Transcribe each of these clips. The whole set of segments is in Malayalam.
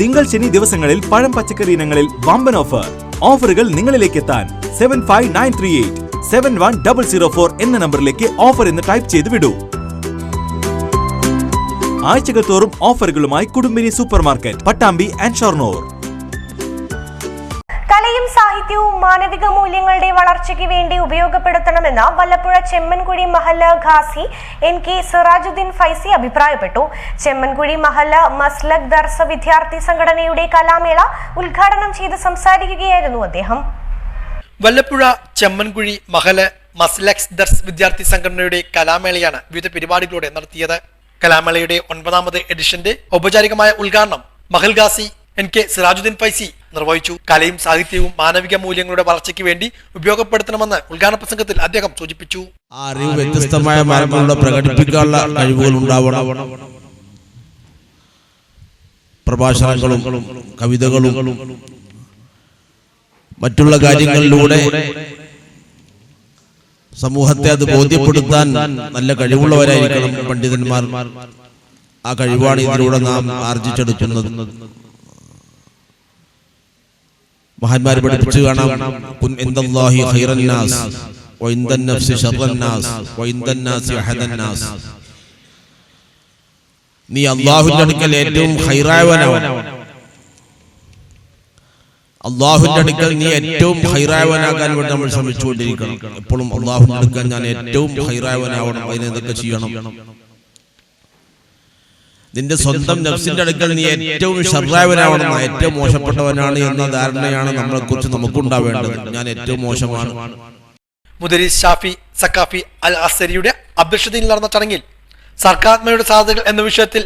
തിങ്കൾ ശനി ദിവസങ്ങളിൽ പഴം പച്ചക്കറി ഇനങ്ങളിൽ വമ്പൻ ഓഫർ ഓഫറുകൾ നിങ്ങളിലേക്ക് എത്താൻ seven five nine three eight seven one double zero four എന്ന നമ്പറിലേക്ക് ഓഫർ എന്ന് ടൈപ്പ് ചെയ്ത് വിടൂ. ആഴ്ചകൾ തോറും ഓഫറുകളുമായി Kudumbini super market Pattambi and Shoranur. കലയും സാഹിത്യവും മാനവിക മൂല്യങ്ങളുടെ വളർച്ചയ്ക്ക് വേണ്ടി ഉപയോഗപ്പെടുത്തണമെന്ന് വല്ലപ്പുഴ ചെമ്മൻകുഴി മഹല്ല ഖാസി എൻ കെ സിറാജുദ്ദീൻ ഫൈസി അഭിപ്രായപ്പെട്ടു. ചെമ്മൻകുഴി മഹല്ല മസ്ലക് ദർസ വിദ്യാർത്ഥി സംഘടനയുടെ കലാമേള ഉദ്ഘാടനം ചെയ്ത് സംസാരിക്കുകയായിരുന്നു അദ്ദേഹം. വല്ലപ്പുഴ ചെമ്മൻകുഴി മഹല മസ്ലക്സ് ദർസ് വിദ്യാർത്ഥി സംഘടനയുടെ കലാമേളയാണ് വിവിധ പരിപാടികളോടെ നടത്തിയത്. കലാമേളയുടെ ഒൻപതാമത് എഡിഷന്റെ ഔപചാരികമായ ഉദ്ഘാടനം മഹൽ ഗാസി എൻ കെ സിറാജുദ്ദീൻ ഫൈസി നിർവഹിച്ചു. കലയും സാഹിത്യവും മാനവിക മൂല്യങ്ങളുടെ വളർച്ചയ്ക്ക് വേണ്ടി ഉപയോഗപ്പെടുത്തണമെന്ന് ഉദ്ഘാടന പ്രസംഗത്തിൽ അദ്ദേഹം സൂചിപ്പിച്ചു. അറിവ് വ്യത്യസ്തമായ മാർഗങ്ങളിലൂടെ പ്രകടിപ്പിക്കാനുള്ള കഴിവുകൾ ഉണ്ടാവണം. പ്രഭാഷണങ്ങളും കവിതകളും മറ്റുള്ള കാര്യങ്ങളിലൂടെ സമൂഹത്തെ അത് ബോധ്യപ്പെടുത്താൻ നല്ല കഴിവുള്ളവരായിരിക്കണം പണ്ഡിതന്മാർ. ആ കഴിവാണ് ഇതിലൂടെ നാം ആർജിച്ചെടുക്കുന്നത്. നാസി പഠിപ്പിച്ചു കാണാം. നീ അള്ളാഹുവിന്റെ അടുക്കൽ ഏറ്റവും ഹൈറായവനാവണം അള്ളാഹുവിന്റെ അടുക്കൽ നീ ഏറ്റവും ഹൈറായവനാകാൻ വേണ്ടി നമ്മൾ ശ്രമിച്ചുകൊണ്ടിരിക്കണം. എപ്പോഴും അള്ളാഹുവിന്റെ അടുക്കൽ ഞാൻ ഏറ്റവും ഹൈറായവനാവണം അതിനെന്തൊക്കെ ചെയ്യണം? നിന്റെ സ്വന്തം നഫ്സിന്റെ അടുക്കൽ നീ ഏറ്റവും ഷർറായവനാവണം ഏറ്റവും മോശപ്പെട്ടവനാണ് എന്ന ധാരണയാണ് നമ്മളെ കുറിച്ച് നമുക്കുണ്ടാവേണ്ടത്. ഞാൻ ഏറ്റവും മോശമാണ്. മുദരി ഷാഫി സക്കാഫി അൽ അസരിയുടെ അധ്യക്ഷതയിൽ നടന്ന ചടങ്ങിൽ സർക്കാത്മയുടെ സാധ്യതകൾ എന്ന വിഷയത്തിൽ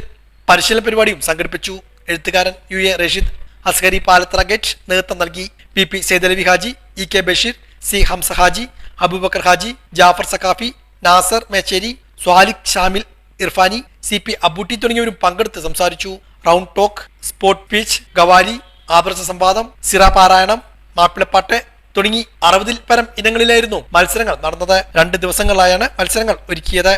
പരിശീലന പരിപാടിയും സംഘടിപ്പിച്ചു. എഴുത്തുകാരൻ U A Rasheed Askari Palathara gate നേതൃത്വം നൽകി. P P Saidalavi Haji E K Basheer C Hamza Haji Aboobacker Haji Jafar Saqafi Nasar Mecheri Swaliq Shamil Irfani C P Abootty തുടങ്ങിയവരും പങ്കെടുത്ത് സംസാരിച്ചു. Round talk spot speech qawwali ആദർശ സംവാദം സിറ പാരായണം മാപ്പിളപ്പാട്ട് തുടങ്ങി അറുപതിൽ പരം ഇനങ്ങളിലായിരുന്നു മത്സരങ്ങൾ നടന്നത്. രണ്ട് ദിവസങ്ങളിലായാണ് മത്സരങ്ങൾ ഒരുക്കിയത്.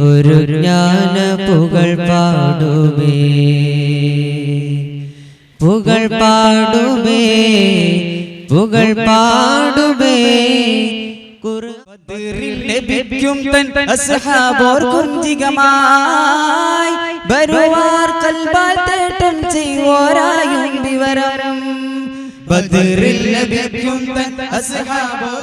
ഒരു ജ്ഞാന പുകൾ പാടുമേ. പുകൾ പാടുമേ. പുകൾ പാടുമേ ും ലഭിക്കും തൻ അസ്ഹാബോർ കുഞ്ചികമായി വരുവാർ കൽബാൽ തേട്ടം ചെയ്യുവോരായും വിവരം. ബദറിൽ ലഭിക്കും തൻ അസ്ഹാബോർ